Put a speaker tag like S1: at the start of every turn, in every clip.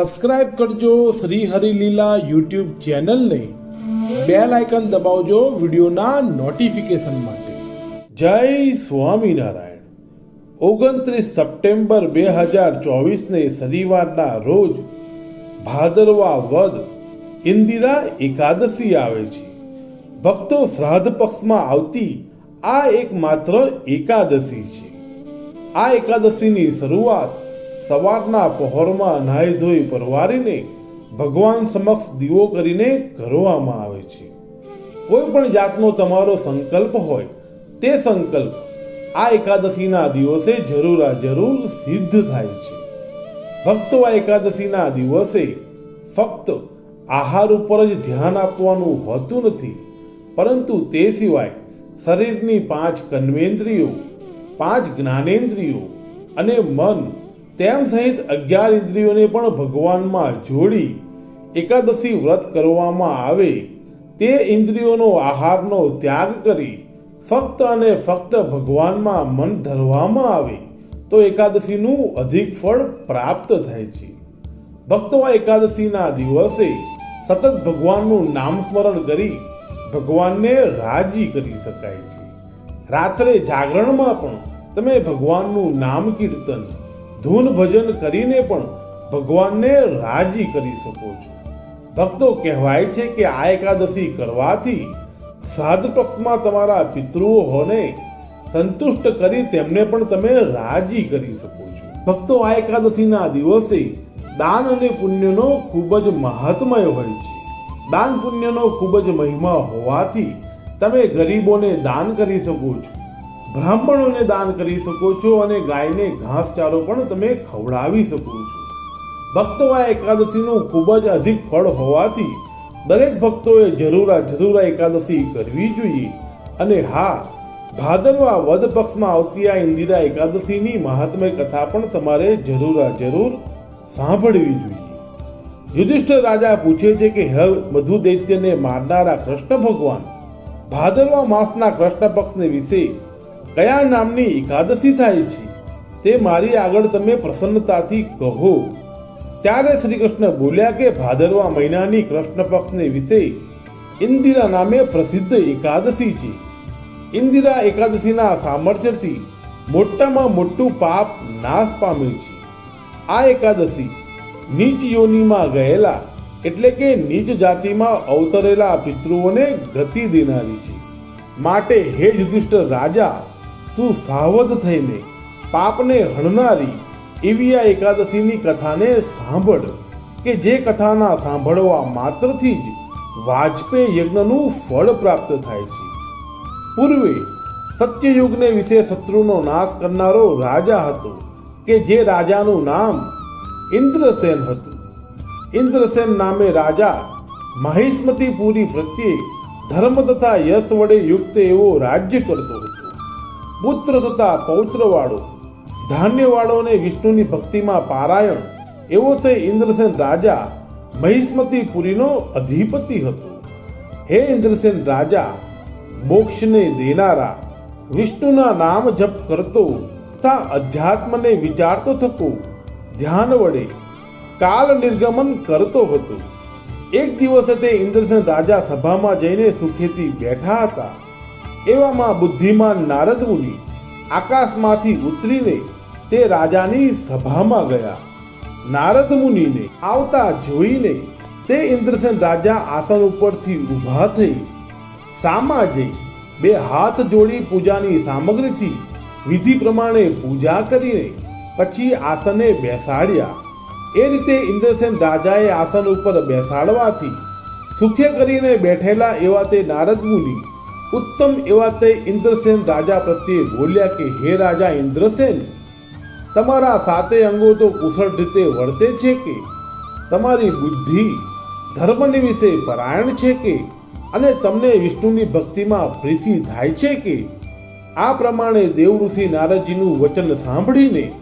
S1: Subscribe કરજો Shri Harileela YouTube ચેનલને. Bell icon દબાવજો વિડીયોના નોટિફિકેશન માટે. જય સ્વામિનારાયણ. ઓગણત્રીસ સપ્ટેમ્બર બે હજાર ચોવીસને શનિવારના રોજ ભાદરવા વદ ઇન્દિરા એકાદશી આવે છે. ભક્તો શ્રાદ્ધ પક્ષમાં આવતી આ એકમાત્ર એકાદશી છે. આ એકાદશીની શરૂઆત સવારના પહોરમાં નાહી ધોઈ પરવારીને ભગવાન સમક્ષ દીવો કરીને કરવામાં આવે છે. કોઈ પણ જાતનો તમારો સંકલ્પ હોય, તે સંકલ્પ આ એકાદશીના દિવસે જરૂર આ જરૂર સિદ્ધ થાય છે. ભક્તો આ એકાદશીના દિવસે ફક્ત આહાર ઉપર જ ધ્યાન આપવાનું હોતું નથી, પરંતુ તે સિવાય શરીરની પાંચ કન્વેન્દ્રિયો, પાંચ જ્ઞાનેન્દ્રિયો અને મન તેમ સહિત અગિયાર ઇન્દ્રિયોને પણ ભગવાનમાં જોડી એકાદશી વ્રત કરવામાં આવે, તે ઇન્દ્રિયોનો આહારનો ત્યાગ કરી ફક્ત અને ફક્ત ભગવાનમાં મન ધરવામાં આવે, તો એકાદશીનું અધિક ફળ પ્રાપ્ત થાય છે. ભક્તો એકાદશીના દિવસે સતત ભગવાનનું નામ સ્મરણ કરી ભગવાનને રાજી કરી શકાય છે. રાત્રે જાગરણમાં પણ તમે ભગવાનનું નામ કીર્તન ધૂન ભજન કરીને પણ ભગવાનને રાજી કરી શકો છો. ભક્તો કહેવાય છે કે આ એકાદશી કરવાથી શ્રાદ્ધ પક્ષમાં તમારા પિતૃઓને સંતુષ્ટ કરી તેમને પણ તમે રાજી કરી શકો છો. ભક્તો આ એકાદશીના દિવસે દાન અને પુણ્યનો ખૂબ જ મહાત્મય હોય છે. દાન પુણ્યનો ખૂબ જ મહિમા હોવાથી તમે ગરીબોને દાન કરી શકો છો. બ્રાહ્મણોને દાન કરી શકો છો અને ગાયને ઘાસચારો પણ તમે ખવડાવી શકો છો. ભક્તો આ એકાદશીનું ખૂબ જ અધિક ફળ હોવાથી દરેક ભક્તોએ જરૂરા જરૂરા એકાદશી કરવી જોઈએ. અને હા, ભાદરવા વદ પક્ષમાં આવતી આ ઇન્દિરા એકાદશીની મહાત્મય કથા પણ તમારે જરૂરા જરૂર સાંભળવી જોઈએ. યુધિષ્ઠિર રાજા પૂછે છે કે હર મધુ દૈત્યને મારનારા કૃષ્ણ ભગવાન, ભાદરવા માસના કૃષ્ણ પક્ષને વિશે કયા નામની એકાદશી થાય છે તે મારી આગળ તમે પ્રસન્નતાથી કહો. ત્યારે શ્રી કૃષ્ણ બોલ્યા કે ભાદરવા મહિનાની કૃષ્ણ પક્ષને વિશે ઇન્દિરા નામે પ્રસિદ્ધ એકાદશી છે. ઇન્દિરા એકાદશીના સામર્થ્યથી મોટામાં મોટું પાપ નાશ પામે છે. આ એકાદશી નીચ યોનિમાં ગયેલા એટલે કે નીચ જાતિમાં અવતરેલા પિતૃઓને ગતિ દેનારી છે. માટે હે યુધિષ્ઠ રાજા તું સાવધ થઈને પાપને હણનારી એવી આ એકાદશીની કથાને સાંભળ કે જે કથાના સાંભળવા માત્રથી જ વાજપેયી યજ્ઞનું ફળ પ્રાપ્ત થાય છે. પૂર્વે સત્યયુગને વિશે શત્રુનો નાશ કરનારો રાજા હતો કે જે રાજાનું નામ ઇન્દ્રસેન હતું. ઇન્દ્રસેન નામે રાજા મહિષ્મતીપુરી પ્રત્યે ધર્મ તથા યશ વડે યુક્ત એવો રાજ્ય કરતો હતો. પુત્ર તથા પૌત્રવાળો, ધાન્યવાળોને વિષ્ણુની ભક્તિમાં પારાયણ, એવો તે ઇન્દ્રસેન રાજા મહિષ્મતીપુરીનો અધિપતિ હતો. હે ઇન્દ્રસેન રાજા, મોક્ષને દેનારા, વિષ્ણુના નામ જપ કરતો, તથા અધ્યાત્મને વિચારતો થતો, ધ્યાન વડે કાલ નિર્ગમન કરતો હતો. એક દિવસે તે ઇન્દ્રસેન રાજા સભામાં જઈને સુખેથી બેઠા હતા. એવામાં બુદ્ધિમાન નારદ મુનિ આકાશમાંથી ઉતરીને તે રાજાની સભામાં ગયા. નારદ મુનિને આવતા જોઈને તે ઇન્દ્રસેન રાજા આસન ઉપરથી ઊભા થઈ સામા જઈ બે હાથ જોડી પૂજાની સામગ્રીથી વિધિ પ્રમાણે પૂજા કરીને પછી આસને બેસાડ્યા. એ રીતે ઇન્દ્રસેન રાજાએ આસન ઉપર બેસાડવાથી સુખે કરીને બેઠેલા એવા તે નારદ મુનિ ઉત્તમ એવા તે ઇન્દ્રસેન રાજા પ્રત્યે બોલ્યા કે, હે રાજા ઇન્દ્રસેન, તમારા સાતે અંગો તો કુશળ રીતે વર્તે છે કે? તમારી બુદ્ધિ, ધર્મની વિશે પરાયણ છે કે? અને તમને વિષ્ણુની ભક્તિમાં પ્રીતિ થાય છે કે? આ પ્રમાણે દેવઋષિ નારદજીનું વચન સાંભળીને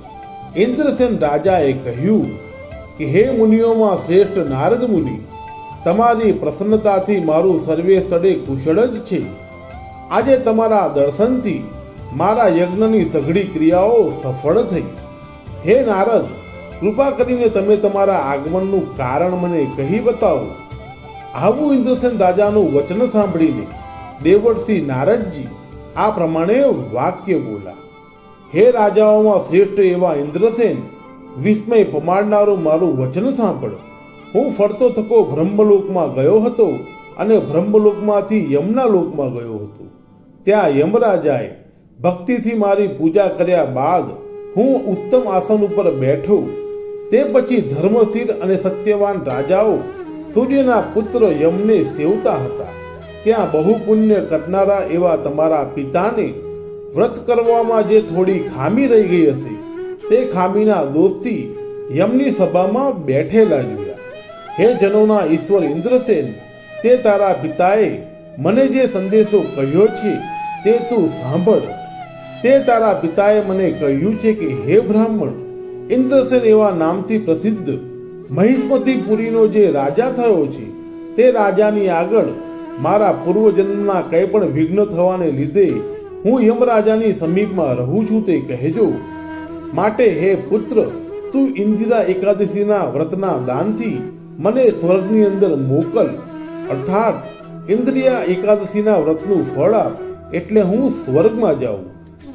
S1: ઇન્દ્રસેન રાજાએ કહ્યું કે, હે મુનિઓમાં શ્રેષ્ઠ નારદ મુનિ, તમારી પ્રસન્નતાથી મારું સર્વે સ્થળે કુશળ જ છે. આજે તમારા દર્શનથી મારા યજ્ઞની સઘળી ક્રિયાઓ સફળ થઈ. હે નારદ, કૃપા કરીને તમે તમારા આગમનનું કારણ મને કહી બતાવો. આવું ઇન્દ્રસેન રાજાનું વચન સાંભળીને દેવર્ષિ નારદજી આ પ્રમાણે વાક્ય બોલા. હે રાજાઓમાં શ્રેષ્ઠ એવા ઇન્દ્રસેન, વિસ્મય પમાડનારું મારું વચન સાંભળો. હું ફરતો થકો બ્રહ્મલોકમાં ગયો હતો. અને બ્રહ્મલોકમાંથી યમના લોકમાં ગયો હતો. ત્યાં યમરાજાએ ભક્તિથી મારી પૂજા કર્યા બાદ હું ઉત્તમ આસન ઉપર બેઠો. તે પછી ધર્મશીલ અને સત્યવાન રાજાઓ સૂર્યના પુત્ર યમને સેવતા હતા. ત્યાં બહુ પુણ્ય કરનારા એવા તમારા પિતાને વ્રત કરવામાં જે થોડી ખામી રહી ગઈ હશે, તે ખામીના દોષથી યમની સભામાં બેઠેલા જોયા. હે જનોના ઈશ્વર ઇન્દ્રસેન તે તારા પિતાએ મને જે સંદેશો કહ્યો છે, તે તું સાંભળ. તે તારા પિતાએ મને કહ્યું છે કે, હે બ્રાહ્મણ, ઇન્દ્રસેન એવા નામથી પ્રસિદ્ધ મહિષ્મતીપુરીનો જે રાજા થયો છે, તે રાજાની આગળ મારા પૂર્વજન્મના કંઈ પણ વિઘ્ન થવાને લીધે હું યમરાજાની સમીપમાં રહું છું તે કહેજો. માટે હે પુત્ર, તું ઇન્દિરા એકાદશીના વ્રતના દાનથી મને સ્વર્ગની અંદર મોકલ. અર્થાત ઇન્દ્રિયા એકાદશીના વ્રતનું ફળ આપ એટલે હું સ્વર્ગમાં જાઉં.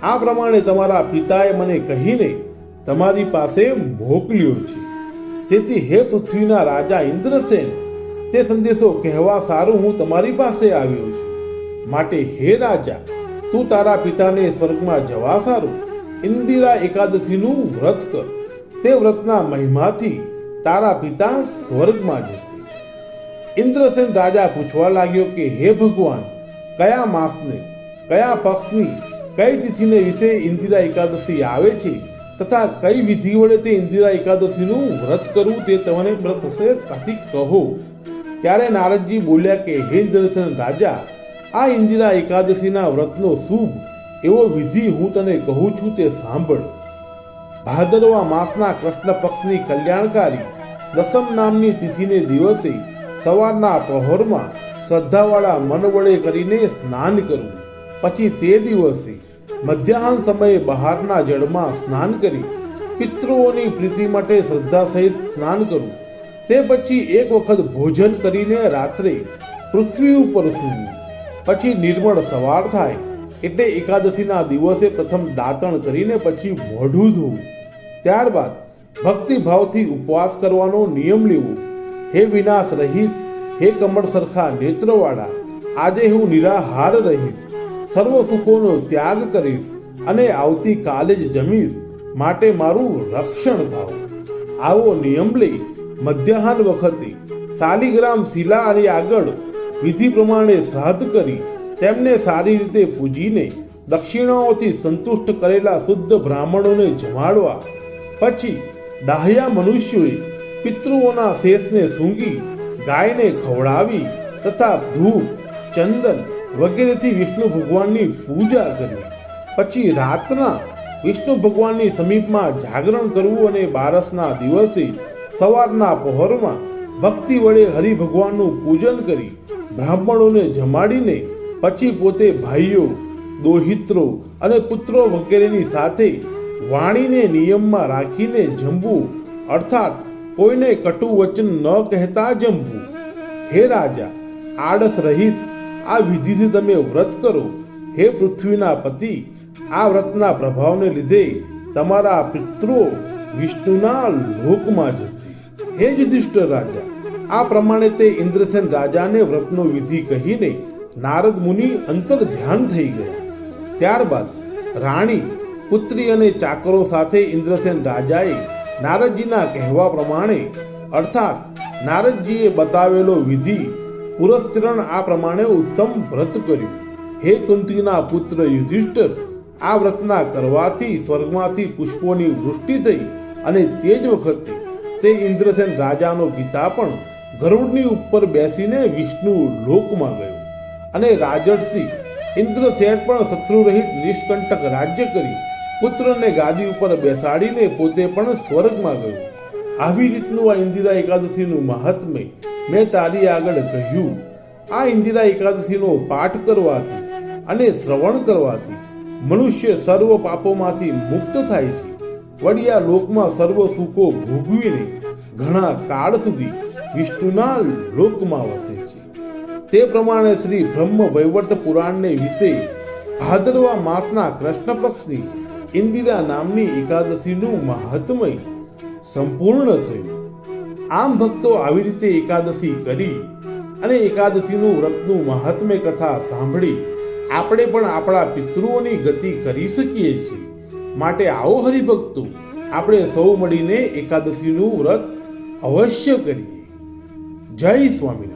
S1: આ પ્રમાણે તમારા પિતાએ મને કહીને તમારી પાસે મોકલ્યો છે. તેથી હે પૃથ્વીના રાજા ઇન્દ્રસેન, તે સંદેશો કહેવા સારું હું તમારી પાસે આવ્યો છું. માટે હે રાજા, તું તારા પિતાને સ્વર્ગમાં જવા સારું. ઇન્દિરા એકાદશીનું વ્રત કર. તે વ્રતના મહિમાથી તારા પિતા સ્વર્ગમાં જશે. ઇન્દ્રસેન રાજા પૂછવા લાગ્યો કે, હે ભગવાન, કયા માસને, કયા પક્ષની, કઈ તિથિને વિશે ઇન્દિરા એકાદશી આવે છે તથા કઈ વિધિ વડે તે ઇન્દિરા એકાદશીનું વ્રત કરવું તે તમને ત્યાંથી કહો. ત્યારે નારદજી બોલ્યા કે, હે ઇન્દ્રસેન રાજા, આ ઇન્દિરા એકાદશીના વ્રતનો શુભ એવો વિધિ હું તને કહું છું તે સાંભળ. ભાદરવા માસના કૃષ્ણ પક્ષની કલ્યાણકારી દસમ નામની તિથિને દિવસે સવારના પ્રહોરમાં શ્રદ્ધાવાળા મન વડે કરીને સ્નાન કરવું પછી તે દિવસે મધ્યાહન સમયે બહારના જળમાં સ્નાન કરી પિતૃઓની પ્રીતિ માટે શ્રદ્ધા સહિત સ્નાન કરવું તે પછી એક વખત ભોજન કરીને રાત્રે પૃથ્વી ઉપર સૂવું. પછી નિર્મળ સવાર થાય એટલે એકાદશીના દિવસે પ્રથમ દાંતણ કરીને પછી મોઢું ધોવું. ત્યારબાદ ભક્તિભાવથી ઉપવાસ કરવાનો નિયમ લેવો. હે વિનાશ રહિત, હે કમળ સરખા નેત્રવાળા, આજે હું નિરાહાર રહીશ, સર્વ સુખોનો ત્યાગ કરીશ અને આવતી કાલે જ જમીશ, માટે મારું રક્ષણ થાવ. આવો નિયમ લઈ મધ્યાહન વખતે શાલિગ્રામ શિલા અને આગળ વિધિ પ્રમાણે શ્રાદ્ધ કરી તેમને સારી રીતે પૂજીને દક્ષિણાઓથી સંતુષ્ટ કરેલા શુદ્ધ બ્રાહ્મણોને જમાડવા, પછી ડાહ્યા મનુષ્યોએ પિતૃઓના શેષને સૂંઘી, ગાયને ખવડાવી તથા ધૂપ, ચંદન વગેરેથી વિષ્ણુ ભગવાનની પૂજા કરી. પછી રાતના વિષ્ણુ ભગવાનની સમીપમાં જાગરણ કરવું અને બારસના દિવસે સવારના પહોરમાં ભક્તિ વડે હરિ ભગવાનનું પૂજન કરી બ્રાહ્મણોને જમાડીને પછી પોતે ભાઈઓ, દોહિત્રો અને પુત્રો વગેરેની સાથે વાણીને નિયમમાં રાખીને જમવું, અર્થાત કોઈને કટુ વચન ન કહેતા જમવું હે રાજા, આળસ રહિત આ વિધિથી તમે વ્રત કરો. હે પૃથ્વીના પતિ, આ વ્રતના પ્રભાવને લીધે તમારા પિતૃઓ વિષ્ણુના લોકમાં જશે. હે યુધિષ્ઠ રાજા, આ પ્રમાણે તે ઇન્દ્રસેન રાજાને વ્રતનો વિધિ કહીને નારદ મુનિ અંતર ધ્યાન થઈ ગયા. ત્યારબાદ રાણી, પુત્રી અને ચાકરો સાથે ઇન્દ્રસેન રાજાએ નારદજીના કહેવા પ્રમાણે, અર્થાત નારદજીએ બતાવેલો વિધિ પુરસ્ચરણ આ પ્રમાણે ઉત્તમ વ્રત કર્યું. હે કુંતીના પુત્ર યુધિષ્ઠર, આ વ્રતના કરવાથી સ્વર્ગમાંથી પુષ્પોની વૃષ્ટિ થઈ અને તે જ વખતે તે ઇન્દ્રસેન રાજાનો પિતા પણ ગરુડની ઉપર બેસીને વિષ્ણુ લોકમાં ગયો અને રાજર્ષિ ઇન્દ્રસેન પણ શત્રુરહિત નિષ્કંટક રાજ્ય કરી પુત્રને ગાદી ઉપર બેસાડીને પોતે પણ સ્વર્ગમાં ગયો. આવી રીતનું આ ઇન્દિરા એકાદશીનું મહાત્મ્ય મેં તારી આગળ કહ્યું. આ ઇન્દિરા એકાદશીનો પાઠ કરવાથી અને શ્રવણ કરવાથી મનુષ્ય સર્વ પાપોમાંથી મુક્ત થાય છે. વડિયા લોકમાં સર્વ સુખો ભોગવીને ઘણા કાળ સુધી વિષ્ણુના લોકમાં વસે છે. તે પ્રમાણે શ્રી બ્રહ્મ વૈવર્ત પુરાણને વિશે ભાદરવા માસના કૃષ્ણ પક્ષની ઇન્દિરા નામની એકાદશીનું મહાત્મય સંપૂર્ણ થયું. આમ ભક્તો આવી રીતે એકાદશી કરી અને એકાદશીનું વ્રતનું મહાત્મ્ય કથા સાંભળી આપણે પણ આપણા પિતૃઓની ગતિ કરી શકીએ છીએ. માટે આવો હરિભક્તો, આપણે સૌ મળીને એકાદશીનું વ્રત અવશ્ય કરીએ. જય સ્વામિનારાયણ.